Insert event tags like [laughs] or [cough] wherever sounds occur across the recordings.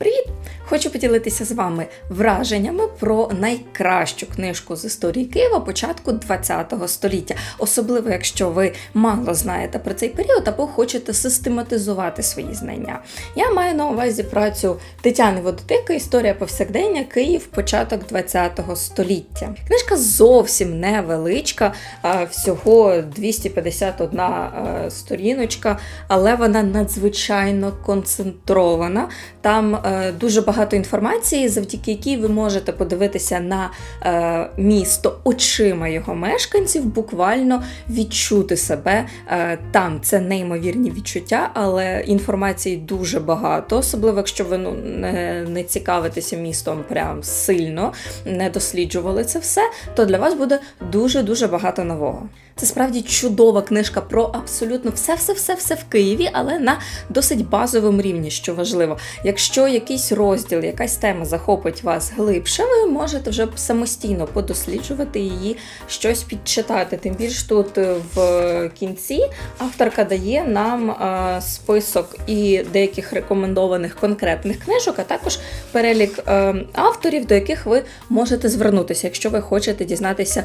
Привіт! Хочу поділитися з вами враженнями про найкращу книжку з історії Києва початку ХХ століття, особливо якщо ви мало знаєте про цей період або хочете систематизувати свої знання. Я маю на увазі працю Тетяни Водотика Історія повсякдення Київ, початок ХХ століття. Книжка зовсім невеличка, всього 251 сторіночка, але вона надзвичайно концентрована. Там дуже багато інформації, завдяки якій ви можете подивитися на е, місто очима його мешканців, буквально відчути себе е, там. Це неймовірні відчуття, але інформації дуже багато, особливо якщо ви ну, не, не цікавитеся містом прям сильно, не досліджували це все, то для вас буде дуже дуже багато нового. Це справді чудова книжка про абсолютно все-все-все-все в Києві, але на досить базовому рівні, що важливо. Якщо якийсь розділ, якась тема захопить вас глибше, ви можете вже самостійно подосліджувати її, щось підчитати. Тим більш тут е, в кінці авторка дає нам е, список і деяких рекомендованих конкретних книжок, а також перелік е, авторів, до яких ви можете звернутися, якщо ви хочете дізнатися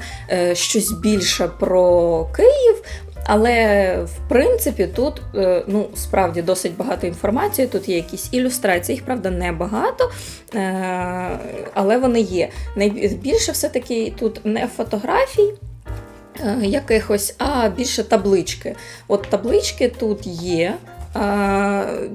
щось більше про Київ. Але в принципі тут е, ну справді досить багато інформації. Тут є якісь ілюстрації, їх правда небагато, е, але вони є. Найбільше все-таки тут не фотографій. е, Якихось, а більше таблички. От таблички тут є.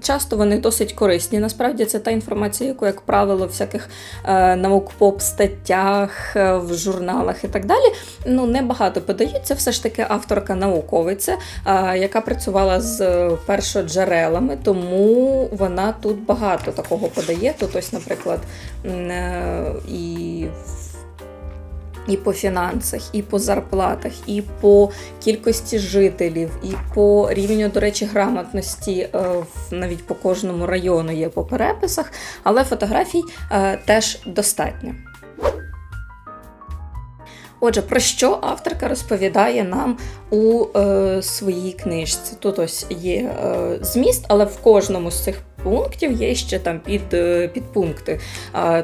Часто вони досить корисні. Насправді це та інформація, яку, як правило, в всяких е, наук-поп статтях, е, в журналах і так далі. Ну, небагато подається. Все ж таки авторка науковиця, е, яка працювала з е, першоджерелами, тому вона тут багато такого подає. Тут ось, наприклад, і і по фінансах, і по зарплатах, і по кількості жителів, і по рівню, до речі, грамотності е, навіть по кожному району є по переписах, але фотографій е, теж достатньо. Отже, про що авторка розповідає нам у е, своїй книжці? Тут ось є е, зміст, але в кожному з цих пунктів є ще там під, е, підпункти.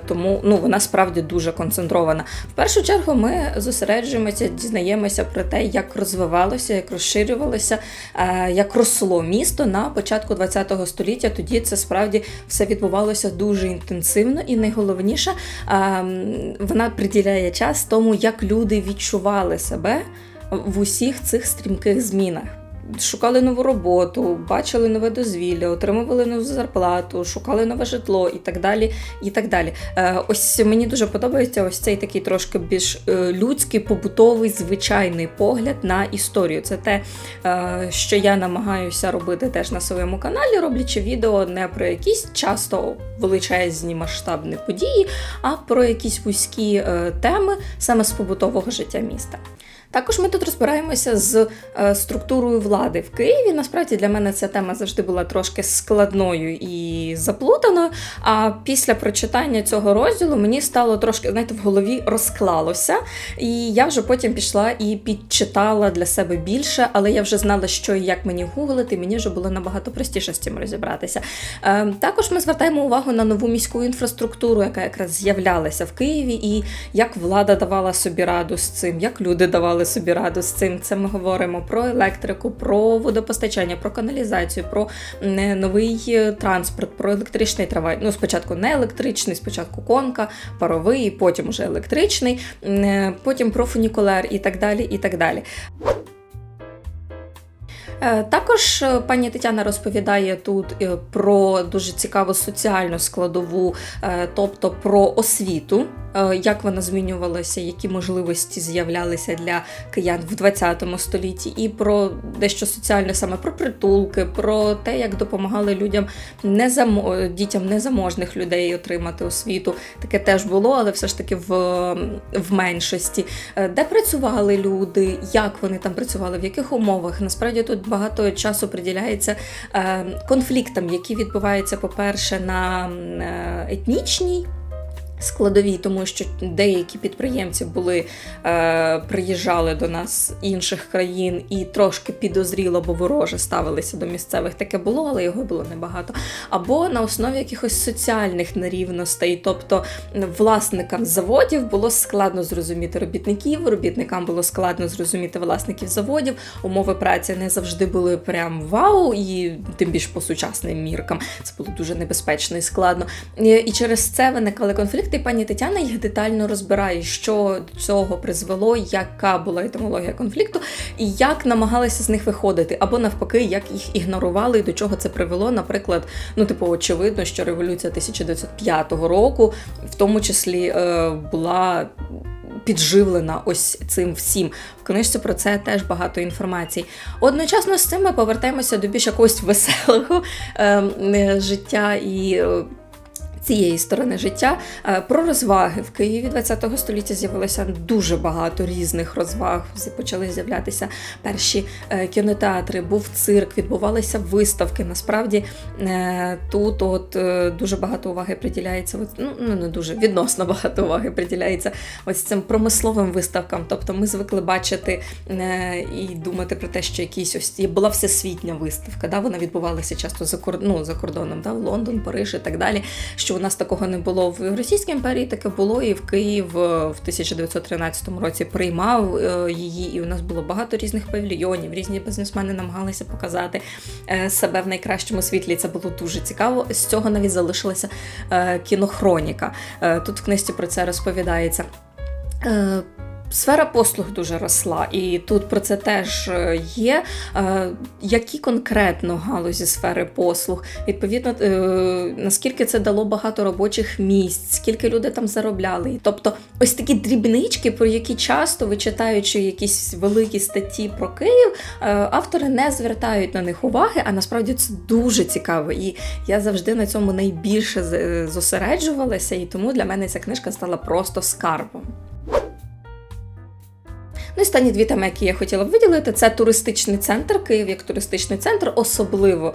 Тому ну, вона справді дуже концентрована. В першу чергу ми зосереджуємося, дізнаємося про те, як розвивалося, як розширювалося, е, як росло місто на початку ХХ століття. Тоді це справді все відбувалося дуже інтенсивно, і найголовніше, е, вона приділяє час тому, як люди відчували себе в усіх цих стрімких змінах. Шукали нову роботу, бачили нове дозвілля, отримували нову зарплату, шукали нове житло і так далі. І так далі. Е, ось мені дуже подобається ось цей такий трошки більш е, людський, побутовий, звичайний погляд на історію. Це те, е, що я намагаюся робити теж на своєму каналі, роблячи відео не про якісь часто величезні масштабні події, а про якісь вузькі теми саме з побутового життя міста. Також ми тут розбираємося з е, структурою влади в Києві. Насправді для мене ця тема завжди була трошки складною і заплутаною. А після прочитання цього розділу мені стало трошки, знаєте, в голові розклалося. І я вже потім пішла і підчитала для себе більше, але я вже знала, що і як мені гуглити, мені вже було набагато простіше з цим розібратися. Е, Також ми звертаємо увагу на нову міську інфраструктуру, яка якраз з'являлася в Києві, і як влада давала собі раду з цим, як люди давали собі раду з цим. Це ми говоримо про електрику, про водопостачання, про каналізацію, про новий е, транспорт, про електричний трамвай. Ну, спочатку не електричний, спочатку конка, паровий, потім уже електричний, е, потім про фунікулер і так далі. і так далі. Е, Також е, пані Тетяна розповідає тут е, про дуже цікаву соціальну складову, тобто про освіту, як вона змінювалася, які можливості з'являлися для киян в 20 столітті, і про дещо соціальне саме про притулки, про те, як допомагали людям незамо... дітям незаможних людей отримати освіту. Таке теж було, але все ж таки в, в меншості. Де працювали люди, як вони там працювали, в яких умовах. Насправді тут багато часу приділяється е, конфліктам, які відбуваються, по-перше, на е, етнічній складовій, тому що деякі підприємці були е, приїжджали до нас з інших країн і трошки підозріло, бо вороже ставилися до місцевих. Таке було, але його було небагато. Або на основі якихось соціальних нерівностей, тобто власникам заводів було складно зрозуміти робітників, робітникам було складно зрозуміти власників заводів. Умови праці не завжди були прям вау, і тим більш по сучасним міркам це було дуже небезпечно і складно. І, і через це виникали конфлікти. І Пані Тетяна їх детально розбирає, що до цього призвело, яка була етимологія конфлікту, і як намагалися з них виходити, або навпаки, як їх ігнорували і до чого це привело. Наприклад, ну типу, очевидно, що революція 1905 року, в тому числі, е, була. Підживлена ось цим всім. В книжці про це теж багато інформації. Одночасно з цим ми повертаємося до більш якогось веселого е, е, життя і. Цієї сторони життя Е, про розваги в Києві 20 століття з'явилося дуже багато різних розваг. Почали з'являтися перші е, кінотеатри, був цирк, відбувалися виставки. Насправді е, тут от дуже багато уваги приділяється. Ну ну, не дуже відносно багато уваги приділяється ось цим промисловим виставкам. Тобто ми звикли бачити і думати про те, що якісь ось була всесвітня виставка. Да? Вона відбувалася часто за ну, за кордоном, да? в Лондон, Париж і так далі. Що у нас такого не було в Російській імперії, таке було, і в Київ е, в 1913 році приймав е, її, і у нас було багато різних павільйонів. Різні бізнесмени намагалися показати е, себе в найкращому світлі. Це було дуже цікаво. З цього навіть залишилася кінохроніка. Тут в книжці про це розповідається. Сфера послуг дуже росла, і тут про це теж е, є. Е, Які конкретно галузі сфери послуг? Відповідно, е, наскільки це дало багато робочих місць, скільки люди там заробляли. Тобто, ось такі дрібнички, про які часто ви читаючи якісь великі статті про Київ, автори не звертають на них уваги, а насправді це дуже цікаво. І я завжди на цьому найбільше зосереджувалася, і тому для мене ця книжка стала просто скарбом. Ну і останні дві теми, які я хотіла б виділити, це туристичний центр, Київ як туристичний центр. Особливо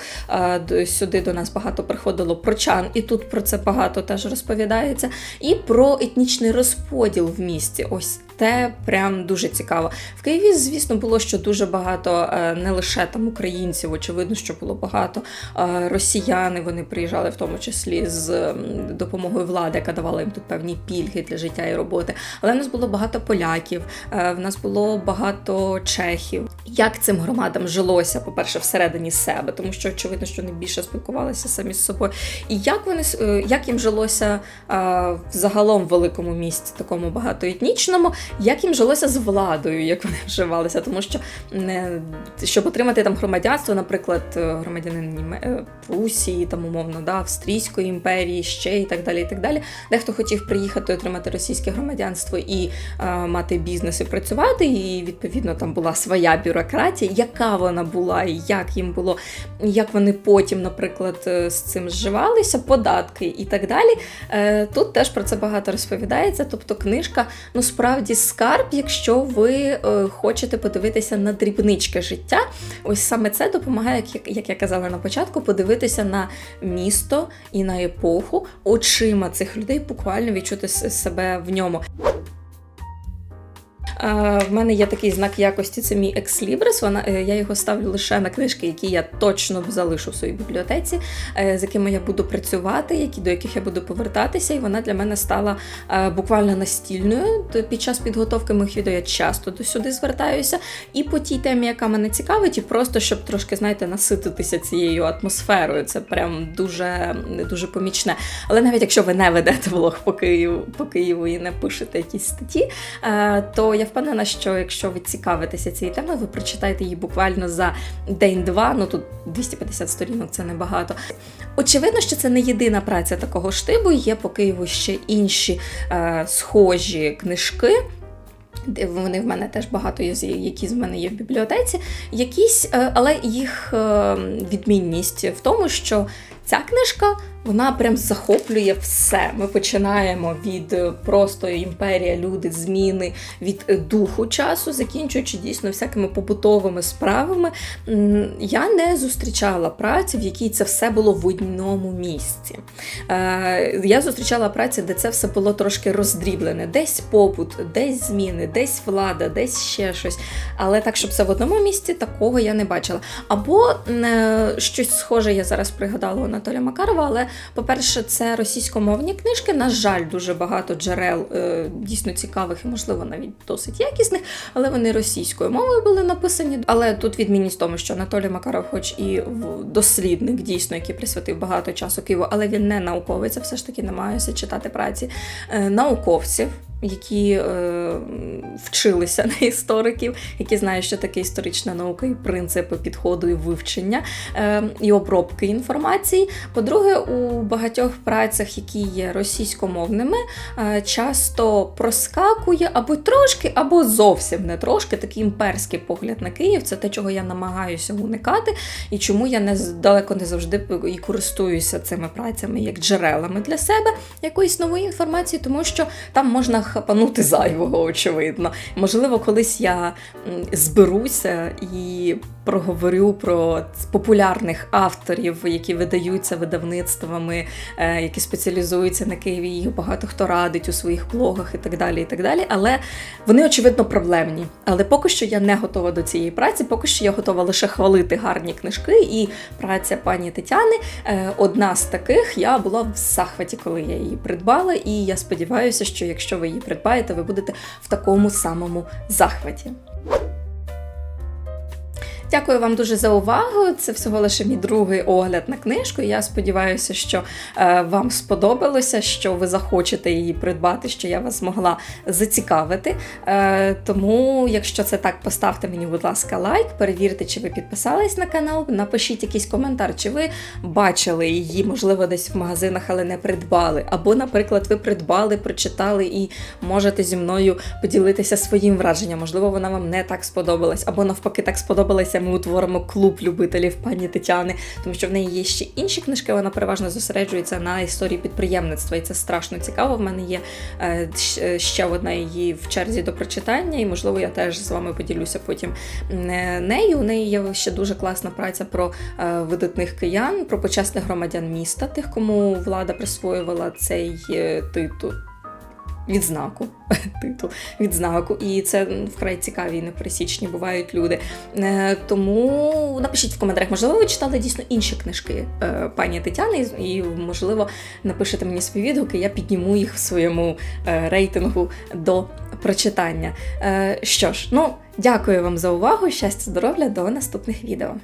е, сюди до нас багато приходило прочан, і тут про це багато теж розповідається. І про етнічний розподіл в місті. Ось те прям дуже цікаво. В Києві, звісно, було що дуже багато е, не лише там українців, очевидно, що було багато е, росіяни. Вони приїжджали в тому числі з допомогою влади, яка давала їм тут певні пільги для життя і роботи. Але в нас було багато поляків, е, в нас було багато чехів. Як цим громадам жилося, по-перше, всередині себе, тому що очевидно, що вони більше спілкувалися самі з собою. І як вони як їм жилося загалом в великому місті, такому багатоетнічному, як їм жилося з владою, як вони [laughs] вживалися, тому що не, щоб отримати там громадянство, наприклад, е, громадянин Німе- е, Прусії, там умовно, да, Австрійської імперії, ще і так далі. і так далі. Дехто хотів приїхати отримати російське громадянство і е, мати бізнес і працювати, і відповідно там була своя бюрократія, яка вона була, і як їм було, як вони потім, наприклад, з цим зживалися, податки і так далі. Тут теж про це багато розповідається. Тобто, книжка ну справді скарб, якщо ви е, хочете подивитися на дрібнички життя. Ось саме це допомагає, як, як я казала на початку, подивитися на місто і на епоху очима цих людей, буквально відчути себе в ньому. В мене є такий знак якості, це мій екслібрис. Вона е, я його ставлю лише на книжки, які я точно залишу в своїй бібліотеці, е, з якими я буду працювати, які до яких я буду повертатися. І вона для мене стала е, буквально настільною. Під час підготовки моїх відео я часто до сюди звертаюся. І по тій темі, яка мене цікавить, і просто щоб трошки, знаєте, насититися цією атмосферою. Це прям дуже, дуже помічне. Але навіть якщо ви не ведете влог по Києву, по Києву і не пишете якісь статті, то я впевнена, що якщо ви цікавитеся цією темою, ви прочитаєте її буквально за день-два. Ну тут 250 сторінок це небагато. Очевидно, що це не єдина праця такого штибу. Є по Києву ще інші е, схожі книжки. Вони в мене теж багато які з мене є в бібліотеці. Якісь, е, але їх е, відмінність в тому, що Ця книжка вона прям захоплює все. Ми починаємо від е, просто імперія, люди, зміни, від е, духу часу, закінчуючи дійсно всякими побутовими справами. Я не зустрічала праці, в якій це все було в одному місці. Е, Я зустрічала праці, де це все було трошки роздріблене. Десь побут, десь зміни, десь влада, десь ще щось. Але так, щоб це в одному місці, такого я не бачила. Або щось схоже, я зараз пригадала Анатолія Макарова, але, по-перше, це російськомовні книжки. На жаль, дуже багато джерел е, дійсно цікавих і, можливо, навіть досить якісних, але вони російською мовою були написані. Але тут відмінність в тому, що Анатолій Макаров, хоч і дослідник, дійсно, який присвятив багато часу Києву, але він не науковець, все ж таки намагаюся читати праці е, науковців. Які е, вчилися [laughs] на істориків, які знають, що таке історична наука і принципи підходу і вивчення е, і обробки інформації. По-друге, у багатьох працях, які є російськомовними, е, часто проскакує або трошки, або зовсім не трошки такий імперський погляд на Київ. Це те, чого я намагаюся уникати, і чому я не далеко не завжди і користуюся цими працями як джерелами для себе якоїсь нової інформації, тому що там можна хапанути зайвого, очевидно. Можливо, колись я зберуся і проговорю про популярних авторів, які видаються видавництвами, е, які спеціалізуються на Києві. Їх багато хто радить у своїх блогах і так далі. І так далі. Але вони очевидно проблемні. Але поки що я не готова до цієї праці, поки що я готова лише хвалити гарні книжки. І праця пані Тетяни е, одна з таких. Я була в захваті, коли я її придбала, і я сподіваюся, що якщо ви її придбаєте, ви будете в такому самому захваті. Дякую вам дуже за увагу. Це всього лише мій другий огляд на книжку. Я сподіваюся, що е, вам сподобалося, що ви захочете її придбати, що я вас змогла зацікавити. Е, тому, якщо це так, поставте мені, будь ласка, лайк, перевірте, чи ви підписались на канал, напишіть якийсь коментар, чи ви бачили її, можливо, десь в магазинах, але не придбали. Або, наприклад, ви придбали, прочитали і можете зі мною поділитися своїм враженням. Можливо, вона вам не так сподобалась, або навпаки, так сподобалася. Ми утворимо клуб любителів пані Тетяни, тому що в неї є ще інші книжки. Вона переважно зосереджується на історії підприємництва, і це страшно цікаво. В мене є е, ще одна її в черзі до прочитання, і можливо я теж з вами поділюся потім е, нею. У неї є ще дуже класна праця про е, видатних киян, про почесних громадян міста, тих, кому влада присвоювала цей е, титул. Відзнаку, [laughs] титул, відзнаку, і це вкрай цікаві і непересічні бувають люди. Е, тому напишіть в коментарях, можливо, ви читали дійсно інші книжки е, пані Тетяни, і, можливо, напишете мені свої відгуки, я підніму їх в своєму е, рейтингу до прочитання. Що ж, ну, дякую вам за увагу, щастя, здоров'я, до наступних відео.